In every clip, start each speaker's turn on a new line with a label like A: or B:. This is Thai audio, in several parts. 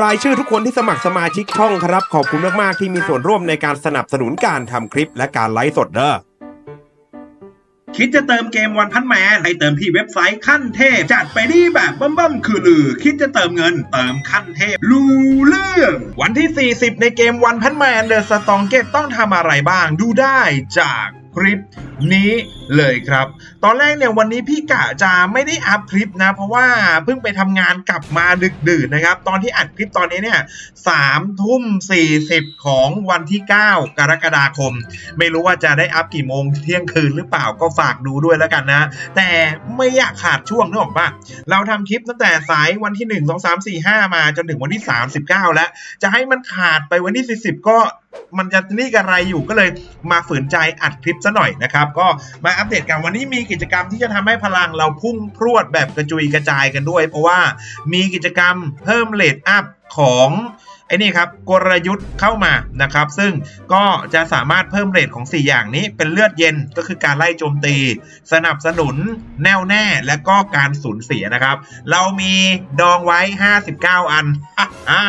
A: รายชื่อทุกคนที่สมัครสมาชิกช่องครับ ขอบคุณมากๆที่มีส่วนร่วมในการสนับสนุนการทำคลิปและการไลฟ์สดเด้อ
B: คิดจะเติมเกมวันพันแมนให้เติมที่เว็บไซต์ขั้นเทพ จัดไปดีแบบบั้มบั้มคือลือ คิดจะเติมเงินเติมขั้นเทพรู้เรื่องวันที่ 40 ในเกมวันพันแมนเดอะสตองเกตต้องทำอะไรบ้างดูได้จาก คลิปนี้เลยครับ ตอนแรกเนี่ยวันนี้พี่กะจะไม่ได้อัพคลิปนะ เพราะว่าเพิ่งไปทำงานกลับมาดึกดื่นนะครับ ตอนที่อัดคลิปตอนนี้เนี่ยสามทุ่มสี่สิบของวันที่ 9 กรกฎาคม ไม่รู้ว่าจะได้อัพกี่โมงเที่ยงคืนหรือเปล่าก็ฝากดูด้วยแล้วกันนะ แต่ไม่อยากขาดช่วงนึกออกปะเราทำคลิปตั้งแต่สายวันที่ 1 2 3 4 5 มาจนถึงวันที่ 39 แล้ว จะให้มันขาดไปวันที่ 40 ก็มันจะนี่กระไรอยู่ก็เลยมาฝืนใจอัดคลิปซะหน่อยนะครับ ก็มาอัปเดตกันวันนี้มีกิจกรรมที่จะทำให้พลังเราพุ่งพรวดแบบกระจุยกระจายกันด้วย เพราะว่ามีกิจกรรมเพิ่มเลทอัพของไอ้นี่ครับกลยุทธ์เข้ามานะครับ ซึ่งก็จะสามารถเพิ่มเรทของ 4 อย่างนี้เป็นเลือดเย็นก็คือการไล่โจมตี สนับสนุนแน่วแน่และก็การสูญเสียนะครับ เรามีดองไว้ 59 อันอ่า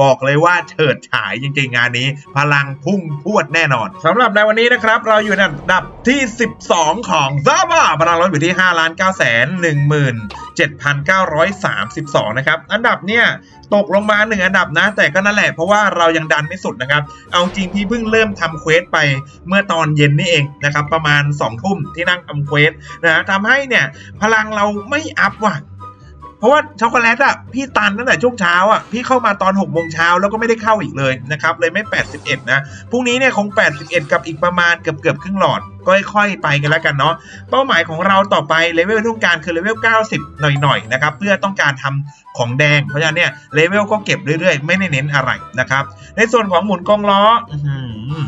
B: บอกเลยว่าเฉิดฉายจริงๆงานนี้ พลังพุ่งพวดแน่นอนสำหรับในวันนี้นะครับ เราอยู่ในอันดับที่ 12 ของซาบ้าพลังเราอยู่ที่5ล้าน9 1 7 9 3 2 นะครับ อันดับเนี่ยตกลงมาหนึ่งอันดับนะ แต่ก็นั่นแหละเพราะว่าเรายังดันไม่สุดนะครับ เอาจริงพี่เพิ่งเริ่มทำเควสไปเมื่อตอนเย็นนี่เองนะครับ ประมาณ2ทุ่มที่นั่งทำเควสนะทำให้เนี่ยพลังเราไม่อัพว่ะ เพราะว่าช็อกโกแลตอะพี่ตันตั้งแต่ช่วงเช้าอะพี่เข้ามาตอน6กโมงเช้าแล้วก็ไม่ได้เข้าอีกเลยนะครับเลยไม่ 81 นะพรุ่งนี้เนี่ยคง 81 กับอีกประมาณเกือบเกือบครึ่งหลอดก็ค่อยๆไปกันแล้วกันเนาะเป้าหมายของเราต่อไปเลเวลที่ต้องการคือเลเวล 90 หน่อยๆนะครับเพื่อต้องการทำของแดง เพราะฉะนั้นเนี่ยเลเวลก็เก็บเรื่อยๆ ไม่ได้เน้นอะไรนะครับในส่วนของหมุนกองล้ออื้อ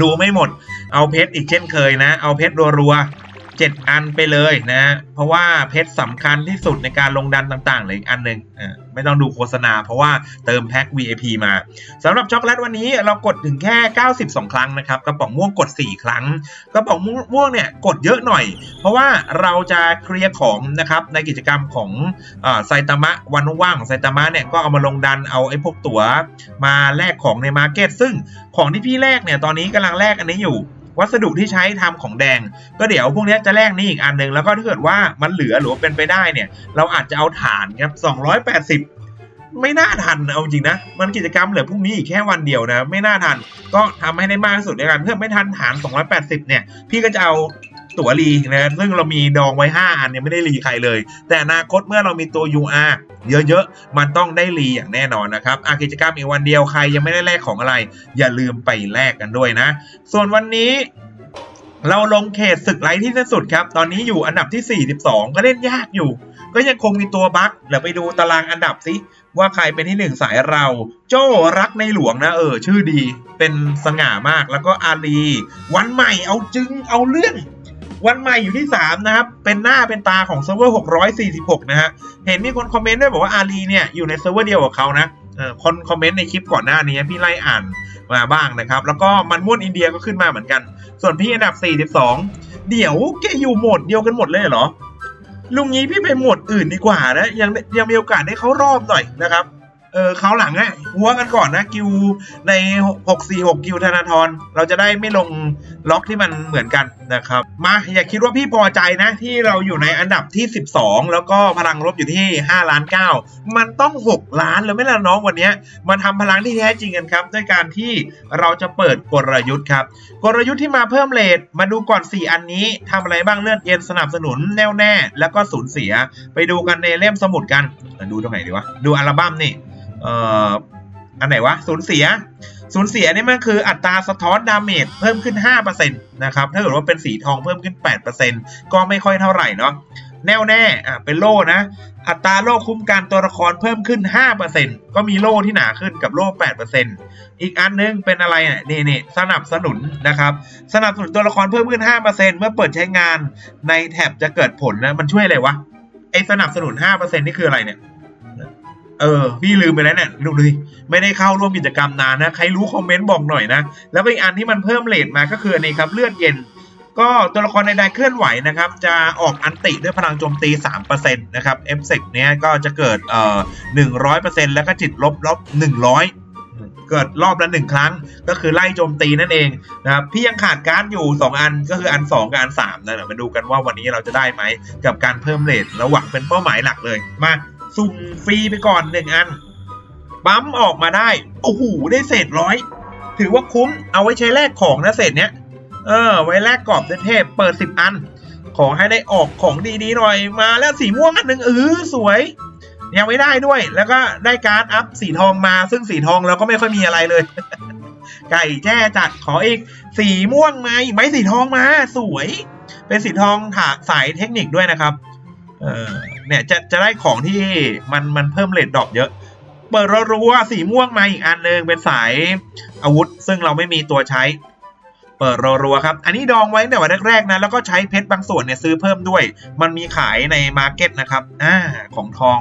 B: ดูไม่หมด เอาเพชรอีกเช่นเคยนะ เอาเพชรรัวๆ 7 อันไปเลยนะ เพราะว่าเพชรสำคัญที่สุดในการลงดันต่างๆเลยอีกอันหนึ่งไม่ต้องดูโฆษณา เพราะว่าเติมแพ็ค VIP มาสำหรับช็อกโกแลตวันนี้เรากดถึงแค่ 92 ครั้งนะครับกระป๋องม่วงกด 4 ครั้งกระป๋องม่วงเนี่ยกดเยอะหน่อย เพราะว่าเราจะเคลียร์ของนะครับในกิจกรรมของไซตามะวันว่างของไซตามะเนี่ยก็เอามาลงดันเอาไอ้พวกตั๋วมาแลกของในมาร์เก็ตซึ่งของที่พี่แลกเนี่ยตอนนี้กำลังแลกอันนี้อยู่ วัสดุที่ใช้ทำของแดง ก็เดี๋ยวพวกนี้จะแลกนี่อีกอันหนึ่งแล้วก็ถ้าเกิดว่ามันเหลือหรือว่าเป็นไปได้เนี่ย เราอาจจะเอาฐานครับ 280ไม่น่าทันเอาจริงนะ มันกิจกรรมเหลือพรุ่งนี้อีกแค่วันเดียวนะ ไม่น่าทัน ก็ทำให้ได้มากที่สุดในการเพื่อไม่ทันฐาน 280 เนี่ย พี่ก็จะเอา ตั๋วรีนะซึ่งเรามีดองไว้ 5 อันเนี่ยไม่ได้รีใครเลย แต่อนาคตเมื่อเรามีตัว UR เยอะๆ มันต้องได้รีอย่างแน่นอนนะครับอากิจกรรมอีกวันเดียวใครยังไม่ได้แลกของอะไร อย่าลืมไปแลกกันด้วยนะ ส่วนวันนี้เราลงเขตศึกไร้ที่สุดครับ ตอนนี้อยู่อันดับที่ 42 ก็เล่นยากอยู่ ก็ยังคงมีตัวบั๊กเดี๋ยวไปดูตารางอันดับสิว่าใครเป็นที่หนึ่งสายเรา โจ้รักในหลวงนะเออ ชื่อดี เป็นสง่ามากแล้วก็อาลีวันใหม่เอาจึงเอาเรื่อง วันใหม่อยู่ที่ 3 นะครับ เป็นหน้าเป็นตาของเซิร์ฟเวอร์ 646 นะฮะ เห็นมีคนคอมเมนต์ด้วยบอกว่าอาลีเนี่ยอยู่ในเซิร์ฟเวอร์เดียวกับเขานะเออคนคอมเมนต์ในคลิปก่อนหน้านี้พี่ไล่อ่านมาบ้างนะครับ แล้วก็มันม่วนอินเดียก็ขึ้นมาเหมือนกัน ส่วนพี่อันดับ 42 เดี๋ยวแกอยู่โหมดเดียวกันหมดเลยเหรอลุงนี้พี่ไปหมดอื่นดีกว่านะยังยังมีโอกาสได้เข้ารอบหน่อยนะครับ เออเขาหลังอะหัวกันก่อนนะกิวใน 646 กิวธนาธรเราจะได้ไม่ลงล็อกที่มันเหมือนกันนะครับ มาอย่าคิดว่าพี่พอใจนะ ที่เราอยู่ในอันดับที่ 12 แล้วก็พลังลบอยู่ที่5ล้าน9มันต้อง 6 ล้านแล้วไม่ล่ะน้องวันนี้มาทำพลังที่แท้จริงกันครับด้วยการที่เราจะเปิดกลยุทธ์ครับกลยุทธ์ที่มาเพิ่มเลทมาดูก่อน 4 อันนี้ทำอะไรบ้างเลือดเย็นสนับสนุนแน่วแน่ แล้วก็สูญเสีย ไปดูกันในเล่มสมุดกันดูตรงไหนดีวะดูอัลบั้มนี่ เอ่ออันไหนวะสูญเสียสูญเสียนี่มันคืออัตราสะท้อนดาเมจเพิ่มขึ้น 5%นะครับถ้าเกิดว่าเป็นสีทองเพิ่มขึ้น 8%ก็ไม่ค่อยเท่าไหร่เนาะแน่วแน่อะเป็นโล่นะ อัตราโล่คุ้มกันตัวละครเพิ่มขึ้น 5%ก็มีโล่ที่หนาขึ้นกับโล่8%อีกอันนึงเป็นอะไรอะนี่นี่สนับสนุนนะครับ สนับสนุนตัวละครเพิ่มขึ้น 5%เมื่อเปิดใช้งานในแท็บจะเกิดผลนะมันช่วยอะไรวะไอสนับสนุน 5%นี่คืออะไรเนี่ย เออ พี่ลืมไปแล้วเนี่ยดูดิไม่ได้เข้าร่วมกิจกรรมนานนะ ใครรู้คอมเมนต์บอกหน่อยนะ แล้วก็อีกอันที่มันเพิ่มเลทมาก็คืออันนี้ครับเลือดเย็น ก็ตัวละครใดๆเคลื่อนไหวนะครับ จะออกอันติด้วยพลังโจมตี 3%นะครับเอฟเฟกต์เนี้ยก็จะเกิดเอ่อ100%แล้วก็จิตลบลบ100เกิดรอบละหนึ่งครั้งก็คือไล่โจมตีนั่นเองนะครับพี่ยังขาดการ์ดอยู่ 2 อันก็คืออัน 2 กับอัน3นะเดี๋ยวมาดูกันว่าวันนี้เราจะได้ไหมกับการเพิ่มเลทแล้วหวังเป็นเป้าหมายหลักเลยมา สุ่มฟรีไปก่อน1อัน ปั๊มออกมาได้ โอ้โห ได้เศษร้อย ถือว่าคุ้ม เอาไว้ใช้แลกของนะเศษเนี้ย เออ ไว้แลกกรอบเทพเปิด10อัน ขอให้ได้ออกของดีๆหน่อย มาแล้วสีม่วงอันหนึ่งเออสวย ยังไม่ได้ด้วย แล้วก็ได้การ์ดอัพสีทองมา ซึ่งสีทองเราก็ไม่ค่อยมีอะไรเลย ไก่แจ้จัดขออีก สีม่วงมาอีกไหมสีทองมา สวย เป็นสีทองถาสายเทคนิคด้วยนะครับ เออ เนี่ยจะจะได้ของที่มันมันเพิ่มเลทดอปเยอะ เปิดรัวๆสีม่วงมาอีกอันหนึงเป็นสายอาวุธ ซึ่งเราไม่มีตัวใช้ เปิดรัวๆครับ อันนี้ดองไว้แต่วันแรกๆนะแล้วก็ใช้เพชรบางส่วนเนี่ยซื้อเพิ่มด้วย มันมีขายในมาร์เก็ตนะครับอ่าของทอง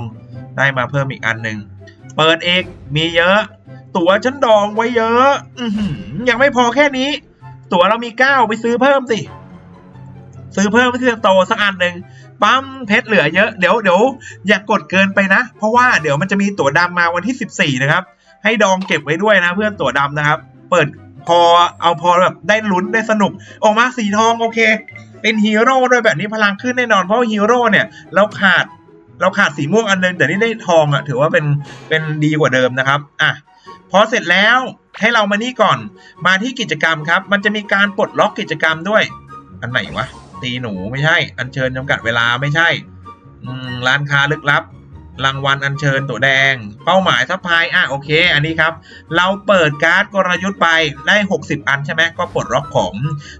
B: ได้มาเพิ่มอีกอันหนึ่งเปิดเอกมีเยอะ ตั๋วฉันดองไว้เยอะอืยังไม่พอแค่นี้ ตั๋วเรามีเก้าไปซื้อเพิ่มสิซื้อเพิ่มเพื่อโตสักอันหนึ่ง ปั๊มเพชรเหลือเยอะเดี๋ยวเดี๋ยวอย่ากกดเกินไปนะ เพราะว่าเดี๋ยวมันจะมีตั๋วดำมาวันที่ 14 นะครับ ให้ดองเก็บไว้ด้วยนะเพื่อนตั๋วดำนะครับ เปิดพอเอาพอแบบได้ลุ้นได้สนุก ออกมาสีทองโอเค เป็นฮีโร่ด้วยแบบนี้พลังขึ้นแน่นอนเพราะฮีโร่เนี่ยเราขาดเราขาดสีม่วงอันนึงแต่นี่ได้ทองอะ่ะถือว่าเป็นเป็นดีกว่าเดิมนะครับอะพอเสร็จแล้วให้เรามานี่ก่อนมาที่กิจกรรมครับ มันจะมีการปลดล็อกกิจกรรมด้วย อันไหนวะ ตีหนูไม่ใช่ อัญเชิญจำกัดเวลาไม่ใช่ร้านค้าลึกลับ รางวัลอัญเชิญตัวแดง เป้าหมายซัพพลายอะโอเค อันนี้ครับ เราเปิดการ์ดกลยุทธ์ไปได้ 60 อันใช่ไหมก็ปลดล็อกของ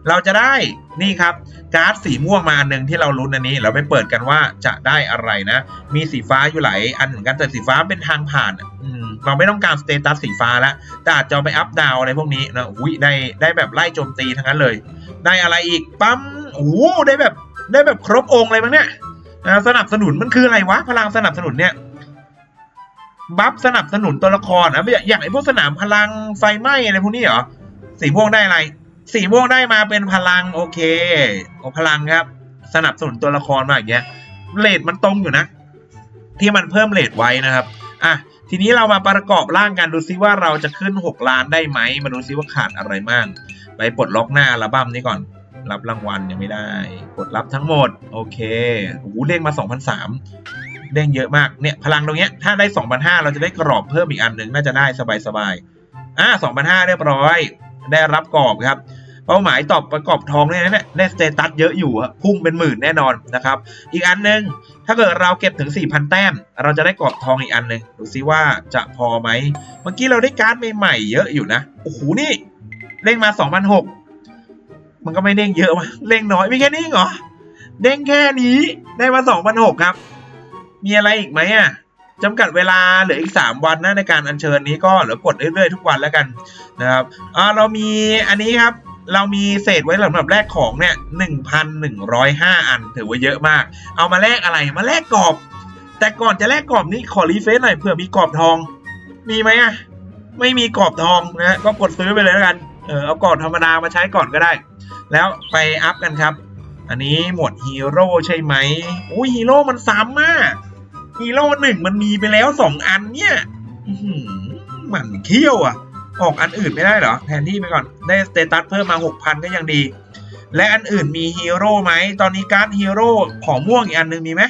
B: เราจะได้นี่ครับการ์ดสีม่วงมาอันหนึ่งที่เราลุ้นอันนี้ เราไปเปิดกันว่าจะได้อะไรนะ มีสีฟ้าอยู่หลายอันเหมือนกันแต่สีฟ้าเป็นทางผ่านอืมเราไม่ต้องการสเตตัสสีฟ้าแล้วแต่อาจจะไปอัพดาวอะไรพวกนี้นะอุ้ยได้ได้แบบไล่โจมตีทั้งนั้นเลย ได้อะไรอีกปั๊ม โอ้โหได้แบบได้แบบครบองค์เลยมั้งเนี่ยสนับสนุนมันคืออะไรวะ พลังสนับสนุนเนี่ยบัฟสนับสนุนตัวละครอะอย่างอย่างไอพวกสนามพลังไฟไหม้อะไรพวกนี้เหรอสีม่วงได้อะไร สีม่วงได้มาเป็นพลังโอเคโอพลังครับ สนับสนุนตัวละครมาอย่างเงี้ยเลทมันตรงอยู่นะ ที่มันเพิ่มเลทไว้นะครับอะทีนี้เรามาประกอบร่างกันดูซิว่าเราจะขึ้น 6 ล้านได้ไหมมาดูซิว่าขาดอะไรบ้างไปปลดล็อกหน้าอัลบั้มนี้ก่อน รับรางวัลยังไม่ได้ กดรับทั้งหมด โอเคโอ้โหเด้งมา 2,003เด้งเยอะมาก เนี่ย พลังตรงเนี้ย ถ้าได้2,005เราจะได้กรอบเพิ่มอีกอันหนึ่งน่าจะได้สบายๆ อ่า2,005เรียบร้อย ได้รับกรอบครับ เป้าหมายตอบประกอบทองเนี่ยนะได้สเตตัสเยอะอยู่อะพุ่งเป็นหมื่นแน่นอนนะครับ อีกอันหนึ่งถ้าเกิดเราเก็บถึง 4,000 แต้ม เราจะได้กรอบทองอีกอันหนึ่งดูซิว่าจะพอไหม เมื่อกี้เราได้การ์ดใหม่ๆเยอะอยู่นะ โอ้โห นี่เด้งมา2,006 มันก็ไม่เด้งเยอะวะเด้งน้อยมีแค่นี้เหรอ เด้งแค่นี้ได้มา2,006ครับ มีอะไรอีกไหมอะจำกัดเวลาเหลืออีก 3 วันนะในการอัญเชิญนี้ก็เหลือกดเรื่อยๆทุกวันแล้วกันนะครับอ่าเรามีอันนี้ครับ เรามีเศษไว้สำหรับแลกของเนี่ย1,105 อันถือว่าเยอะมาก เอามาแลกอะไรมาแลกกรอบ แต่ก่อนจะแลกกรอบนี้ขอรีเฟซหน่อยเผื่อมีกรอบทอง มีไหมอะไม่มีกรอบทองนะก็กดซื้อไปเลยแล้วกันเออเอากรอบธรรมดามาใช้ก่อนก็ได้ แล้วไปอัพกันครับ อันนี้หมวดฮีโร่ใช่ไหมอุ้ยฮีโร่มันซ้ำมากฮีโร่หนึ่งมันมีไปแล้วสองอันเนี่ยหมันเขี้ยวอะ ออกอันอื่นไม่ได้เหรอ แทนที่ไปก่อน ได้สเตตัสเพิ่มมา6,000ก็ยังดี และอันอื่นมีฮีโร่ไหม ตอนนี้การ์ดฮีโร่ของม่วงอีกอันนึงมีไหม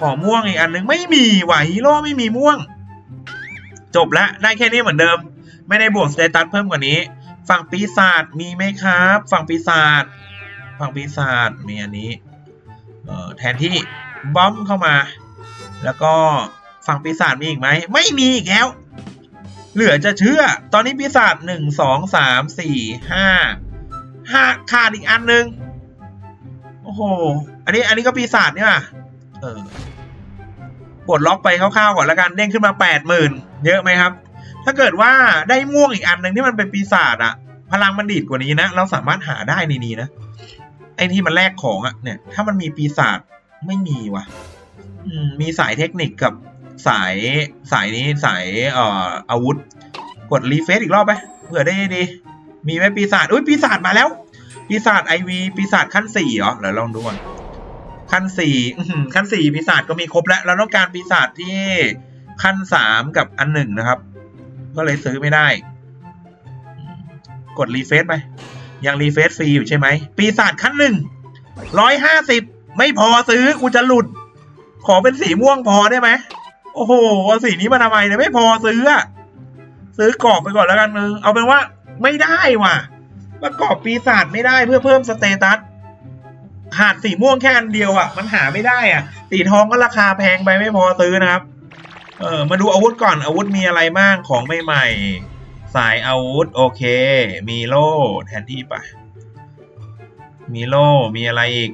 B: ของม่วงอีกอันนึงไม่มีว่ะฮีโร่ไม่มีม่วง จบล้วได้แค่นี้เหมือนเดิม ไม่ได้บวกสเตตัสเพิ่มกว่านี้ ฝั่งปีศาจมีไหมครับ ฝั่งปีศาจฝั่งปีศาจมีอันนี้เออแทนที่บอมเข้ามา แล้วก็ฝั่งปีศาจมีอีกไหมไม่มีอีกแล้ว เหลือจะเชื่อ ตอนนี้ปีศาจหนึ่งสองสามสี่ห้าห้าขาดอีกอันหนึ่งโอ้โหอันนี้อันนี้ก็ปีศาจนี่ป่ะเออปลดล็อกไปคร่าวๆก่อนแล้วกันเด้งขึ้นมาแปดหมื่นเยอะไหมครับ ถ้าเกิดว่าได้ม่วงอีกอันหนึ่งที่มันเป็นปีศาจอะพลังมันดีดกว่านี้นะ เราสามารถหาได้ในนี้นะ ไอ้ที่มันแลกของอะเนี่ย ถ้ามันมีปีศาจไม่มีว่ะมมีสายเทคนิคกับสายสายนี้สายเอ่ออาวุธ กดรีเฟซอีกรอบไปเผื่อได้ดี มีไหมปีศาจอุ้ยปีศาจมาแล้ว ปีศาจไอวีปีศาจขั้นสี่เหรอเดี๋ยวลองดูก่อนขั้นสี่ขั้นสี่ปีศาจก็มีครบแล้ว เราต้องการปีศาจที่ขั้นสามกับอันหนึ่งนะครับ ก็เลยซื้อไม่ได้ กดรีเฟซไปยังรีเฟซฟรีอยู่ใช่ไหม ปีศาจขั้นหนึ่งร้อยห้าสิบไม่พอซื้อกูจะหลุด ขอเป็นสีม่วงพอได้ไหม โอ้โหสีนี้มาทำไมเนี่ยไม่พอซื้ออะซื้อกรอบไปก่อนแล้วกันมึงเอาเป็นว่าไม่ได้ว่ะ ประกอบปีศาจไม่ได้เพื่อเพิ่มสเตตัสขาดสีม่วงแค่อันเดียวอะ มันหาไม่ได้อะ สีทองก็ราคาแพงไปไม่พอซื้อนะครับ เออมาดูอาวุธก่อนอาวุธมีอะไรบ้างของใหม่ๆสายอาวุธโอเค มีโล่แทนที่ปะมีโล่มีอะไรอีก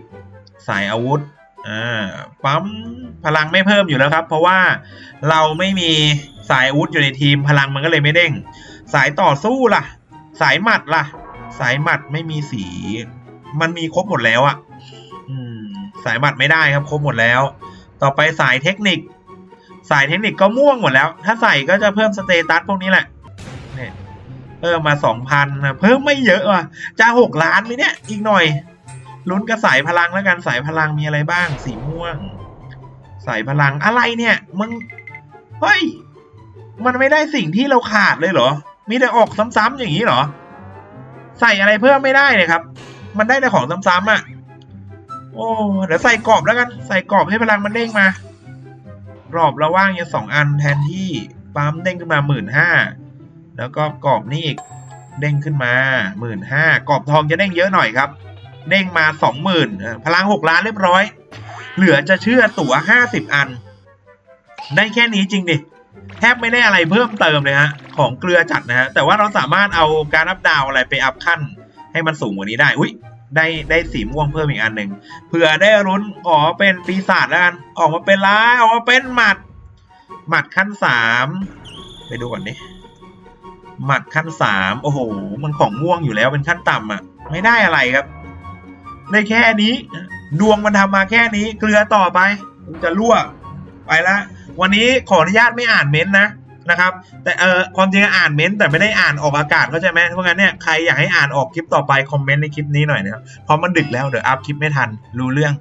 B: สายอาวุธอ่าปั๊มพลังไม่เพิ่มอยู่แล้วครับ เพราะว่าเราไม่มีสายอาวุธอยู่ในทีมพลังมันก็เลยไม่เด้ง สายต่อสู้ล่ะ สายหมัดล่ะ สายหมัดไม่มีสี มันมีครบหมดแล้วอะอืมสายหมัดไม่ได้ครับครบหมดแล้ว ต่อไปสายเทคนิค สายเทคนิคก็ม่วงหมดแล้ว ถ้าใส่ก็จะเพิ่มสเตตัสพวกนี้แหละเนี่ยเพิ่มมาสองพันเพิ่มไม่เยอะว่ะจะหกล้านไหมเนี่ย อีกหน่อย ลุ้นกับสายพลังแล้วกันสายพลังมีอะไรบ้าง สีม่วง สายพลังอะไรเนี่ยมึงเฮ้ยมันไม่ได้สิ่งที่เราขาดเลยเหรอ มีแต่ออกซ้ำๆอย่างนี้เหรอ ใส่อะไรเพิ่มไม่ได้เลยครับ มันได้แต่ของซ้ำๆอะ โอ้ เดี๋ยวใส่กรอบแล้วกัน ใส่กรอบให้พลังมันเด้งมา กรอบราว่างอยู่สองอันแทนที่ปั๊มเด้งขึ้นมาหมื่นห้าแล้วก็กรอบนี่อีกเด้งขึ้นมาหมื่นห้ากรอบทองจะเด้งเยอะหน่อยครับ เด้งมาสองหมื่นพลังหกล้านเรียบร้อย เหลือจะเชื่อตั๋วห้าสิบอัน ได้แค่นี้จริงดิแทบไม่ได้อะไรเพิ่มเติมเลยฮะของเกลือจัดนะฮะแต่ว่าเราสามารถเอาการอัพดาวอะไรไปอัพขั้นให้มันสูงกว่านี้ได้อุ้ย ได้ได้สีม่วงเพิ่มอีกอันหนึ่งเผื่อได้รุ้นขอเป็นปีศาจแล้วกันออกมาเป็นร้ายออกมาเป็นหมัด หมัดขั้นสามไปดูก่อนดิหมัดขั้นสามโอ้โห มันของม่วงอยู่แล้วเป็นขั้นต่ำอะ ไม่ได้อะไรครับ ได้แค่นี้ ดวงมันทำมาแค่นี้ เกลือต่อไปจะรั่วไปละวันนี้ขออนุญาตไม่อ่านเม้นต์นะ นะครับ แต่เออความจริงอ่านเม้นต์แต่ไม่ได้อ่านออกอากาศเข้าใจไหมเพราะงั้นเนี่ยใครอยากให้อ่านออกคลิปต่อไปคอมเมนต์ในคลิปนี้หน่อยนะครับเพราะมันดึกแล้วเดี๋ยวอัพคลิปไม่ทันรู้เรื่อง